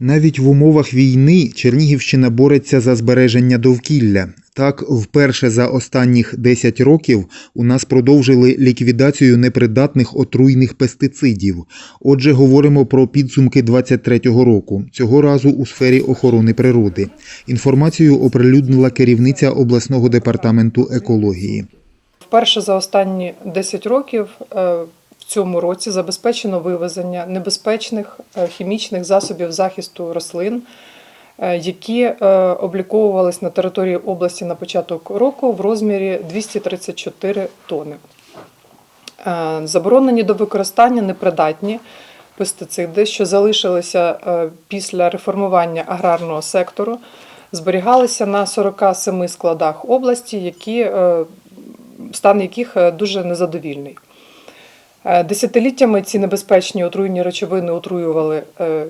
Навіть в умовах війни Чернігівщина бореться за збереження довкілля. Так, вперше за останніх 10 років у нас продовжили ліквідацію непридатних отруйних пестицидів. Отже, говоримо про підсумки 23-го року, цього разу у сфері охорони природи. Інформацію оприлюднила керівниця обласного департаменту екології. Вперше за останні 10 років е, цьому році забезпечено вивезення небезпечних е, хімічних засобів захисту рослин, е, які е, обліковувались на території області на початок року в розмірі 234 тони. Заборонені до використання непридатні пестициди, що залишилися після реформування аграрного сектору, зберігалися на 47 складах області, які, стан яких дуже незадовільний. Е, Десятиліттями ці небезпечні отруйні речовини отруювали е,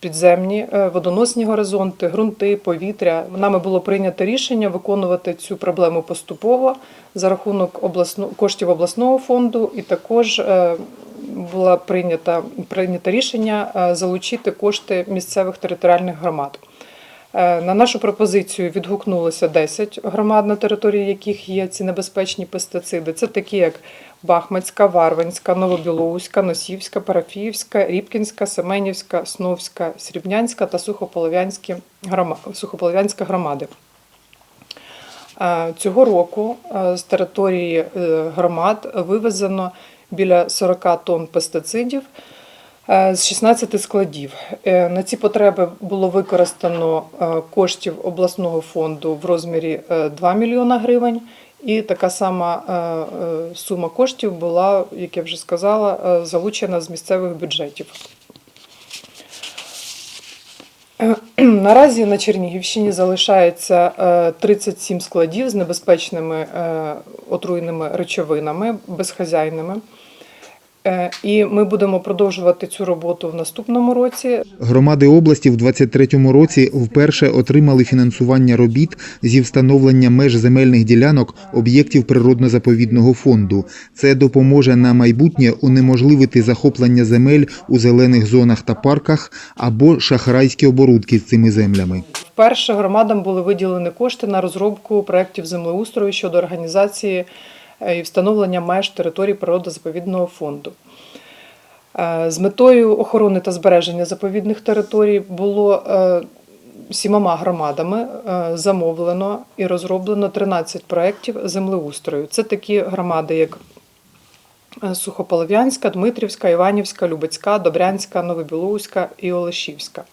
підземні е, водоносні горизонти, ґрунти, повітря. Нами було прийнято рішення виконувати цю проблему поступово за рахунок коштів обласного фонду, і також було прийнято, прийнято рішення залучити кошти місцевих територіальних громад. На нашу пропозицію відгукнулося 10 громад, на території яких є ці небезпечні пестициди. Це такі, як Бахмацька, Варвинська, Новобілоуська, Носівська, Парафіївська, Рібкінська, Семенівська, Сновська, Срібнянська та Сухополов'янська громади. Е, Цього року е, з території е, громад вивезено біля 40 тонн пестицидів з 16 складів. На ці потреби було використано коштів обласного фонду в розмірі е, 2 мільйона гривень. І така сама е, е, сума коштів була, як я вже сказала, е, залучена з місцевих бюджетів. Наразі на Чернігівщині залишається е, 37 складів з небезпечними отруйними речовинами, безхазяйними. Е, І ми будемо продовжувати цю роботу в наступному році. Громади області в 23-му році вперше отримали фінансування робіт зі встановлення меж земельних ділянок об'єктів природно-заповідного фонду. Це допоможе на майбутнє унеможливити захоплення земель у зелених зонах та парках або шахрайські оборудки з цими землями. Вперше громадам були виділені кошти на розробку проєктів землеустрою щодо організації і встановлення меж територій природозаповідного фонду. Е, З метою охорони та збереження заповідних територій було е, сімома громадами е, замовлено і розроблено 13 проєктів землеустрою. Це такі громади, як е, Сухополов'янська, Дмитрівська, Іванівська, Любецька, Добрянська, Новобілоуська і Олешівська.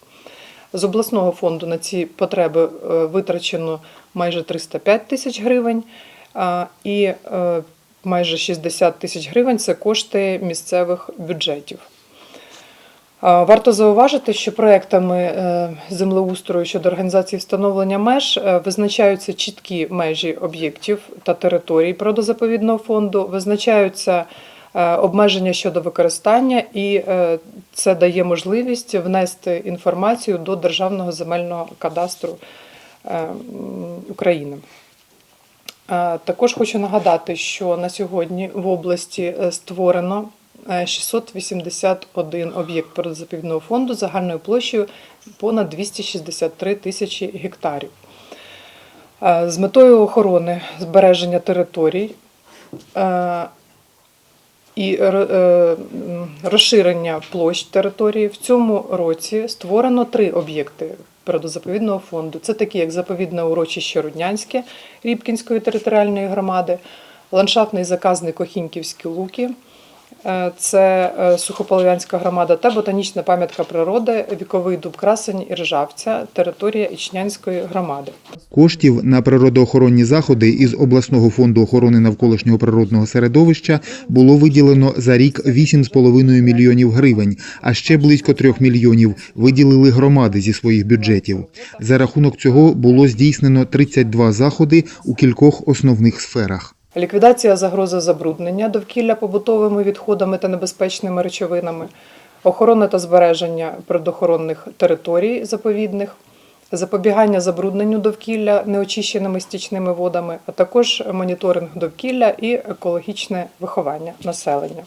З обласного фонду на ці потреби е, витрачено майже 305 тисяч гривень, і е, майже 60 тисяч гривень це кошти місцевих бюджетів. Варто зауважити, що проектами е, землеустрою щодо організації встановлення меж е, визначаються чіткі межі об'єктів та територій природозаповідного фонду, визначаються обмеження щодо використання, і це дає можливість внести інформацію до Державного земельного кадастру України. Е, Також хочу нагадати, що на сьогодні в області е, створено е, 681 об'єкт природозаповідного фонду загальною площею понад 263 тисячі гектарів. Е, З метою охорони збереження територій е, і е, розширення площ території в цьому році створено три об'єкти природозаповідного фонду. Це такі, як заповідне урочище Руднянське Рібкінської територіальної громади, ландшафтний заказник Охіньківські луки. Е, Це е, Сухополов'янська громада та ботанічна пам'ятка природи, віковий дуб красень і ржавця, територія Ічнянської громади. Коштів на природоохоронні заходи із обласного фонду охорони навколишнього природного середовища було виділено за рік 8,5 мільйонів гривень, а ще близько 3 мільйонів виділили громади зі своїх бюджетів. За рахунок цього було здійснено 32 заходи у кількох основних сферах. Ліквідація загрози забруднення довкілля побутовими відходами та небезпечними речовинами, охорона та збереження природоохоронних територій заповідних, запобігання забрудненню довкілля неочищеними стічними водами, а також моніторинг довкілля і екологічне виховання населення.